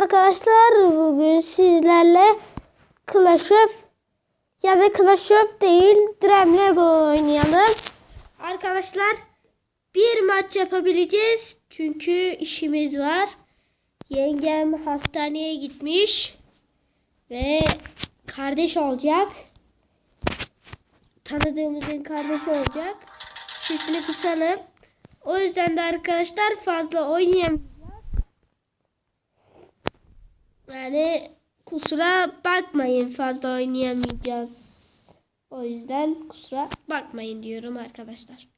arkadaşlar bugün sizlerle Clash of ya da Clash of değil Dream Lego oynayalım. Arkadaşlar bir maç yapabileceğiz çünkü işimiz var. Yengem hastaneye gitmiş ve kardeş olacak. Tanıdığımızın kardeşi olacak. Sesini kısalım. O yüzden de arkadaşlar fazla oynayamayacağız. Yani kusura bakmayın fazla oynayamayacağız. O yüzden kusura bakmayın diyorum arkadaşlar.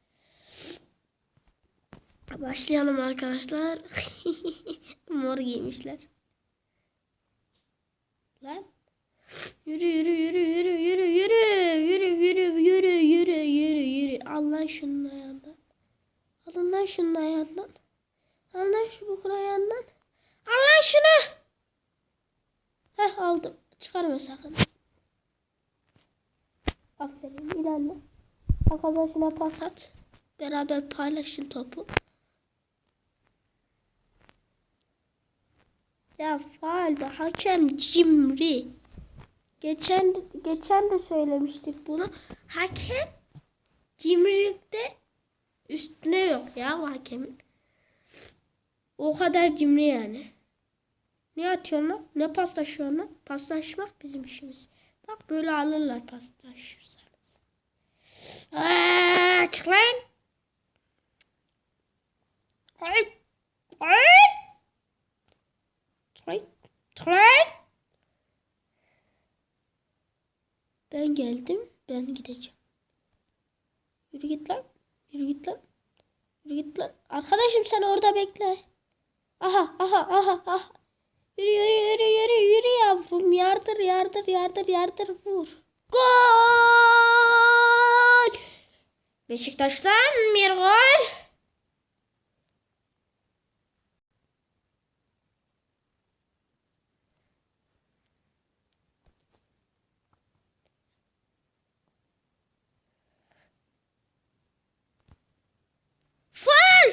Başlayalım arkadaşlar. Mor giymişler. Lan. Yürü yürü yürü yürü yürü yürü yürü yürü yürü yürü yürü yürü. Allah şunun ayağından. Alın lan şunun ayağından. Al lan şu bokun ayağından. Al lan şunu. Heh Çıkarma sakın. Aferin ilerle. Arkadaşına pas at. Beraber paylaşın topu. Ya faal hakem cimri. Geçen geçen de söylemiştik bunu. Hakem cimrilikte üstüne yok ya hakemin. O kadar cimri yani. Ne atıyorsun lan? Ne paslaşıyorsun lan? Paslaşmak bizim işimiz. Bak böyle alırlar paslaşırsanız. Aaaa çık lan. Ay. Ay. Ay. Ben geldim. Ben gideceğim. Yürü git lan. Yürü git lan. Yürü git lan. Arkadaşım sen orada bekle. Aha aha aha aha. Yürü yürü yürü yürü yürü yavrum. Yardır yardır yardır yardır vur. Gol! Beşiktaş'tan bir gol. Faul!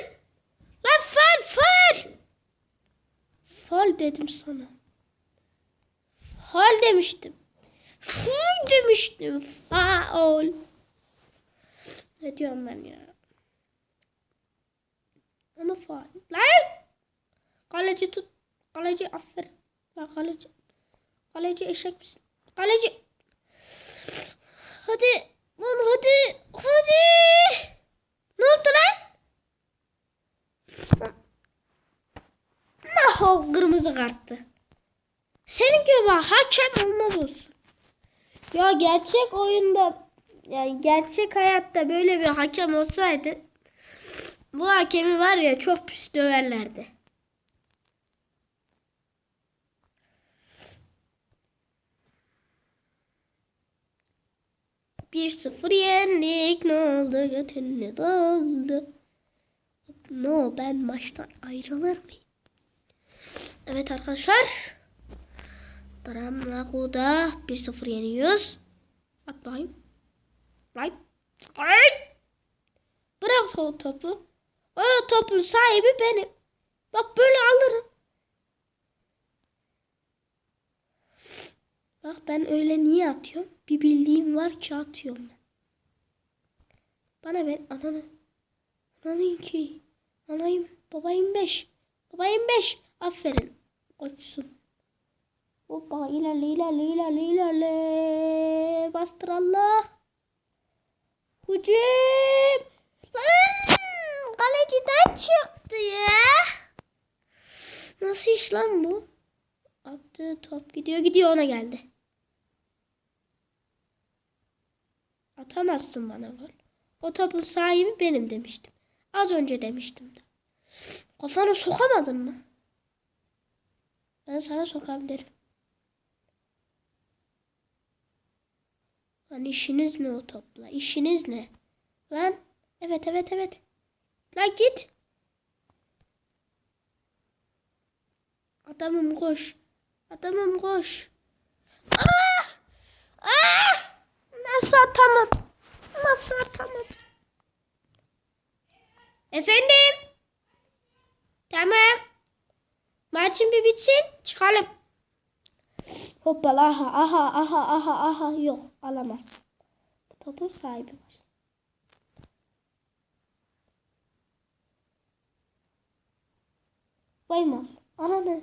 Lan faul faul! Faul dedim sana. Faul demiştim. Faul demiştim. Faul. Ne diyorum ben ya? Ama faul. Lan! Kaleci tut. Kaleci aferin. Lan kaleci. Kaleci eşek misin? Kaleci. Hadi. Lan hadi. Hadi. Ne oldu lan? Nah kırmızı karttı. Senin gibi hakem olmaz olsun. Ya gerçek oyunda yani gerçek hayatta böyle bir hakem olsaydı bu hakemi var ya çok pis döverlerdi. Bir sıfır yendik ne oldu götünü doldu. No ben maçtan ayrılır mıyım? Evet arkadaşlar. Dramlago'da 1-0 yeniyoruz. At bakayım. Right. Right. Bırak o topu. O topun sahibi benim. Bak böyle alırım. Bak ben öyle niye atıyorum? Bir bildiğim var ki atıyorum ben. Bana ver ananı. Ananı ki. Anayım. Babayım 5. Babayım 5. Aferin. Koçsun. Hoppa ilerle ilerle ilerle ilerle. Bastır Allah. Hücum. Kaleciden çıktı ya. Nasıl iş lan bu? Attı top gidiyor gidiyor ona geldi. Atamazsın bana gol. O topun sahibi benim demiştim. Az önce demiştim de. Kafana sokamadın mı? Ben sana sokabilirim. Lan işiniz ne o topla? İşiniz ne? Lan evet evet evet. Lan git. Adamım koş. Adamım koş. Ah! Ah! Nasıl atamadım? Nasıl atamadım? Efendim? Tamam. Maçın bir bitsin çıkalım. Hoppala aha aha aha aha aha yok alamaz. Topun sahibi var. Vay mal. Ana ne?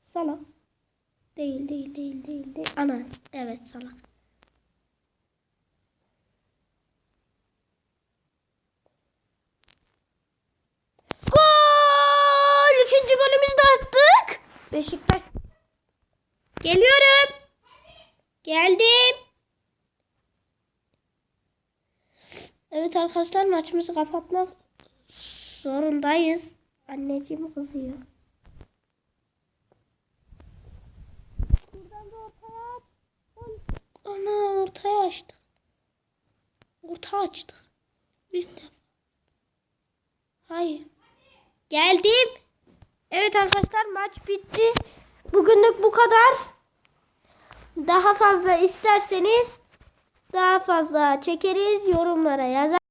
Salak. Değil değil değil değil değil. Ana evet salak. Geldim. Evet arkadaşlar maçımızı kapatmak zorundayız. Anneciğim kızıyor. Buradan da ortaya. Ana ortaya açtık. Orta açtık. Bir defa. Hayır. Geldim. Evet arkadaşlar maç bitti. Bugünlük bu kadar. Daha fazla isterseniz daha fazla çekeriz. Yorumlara yazar.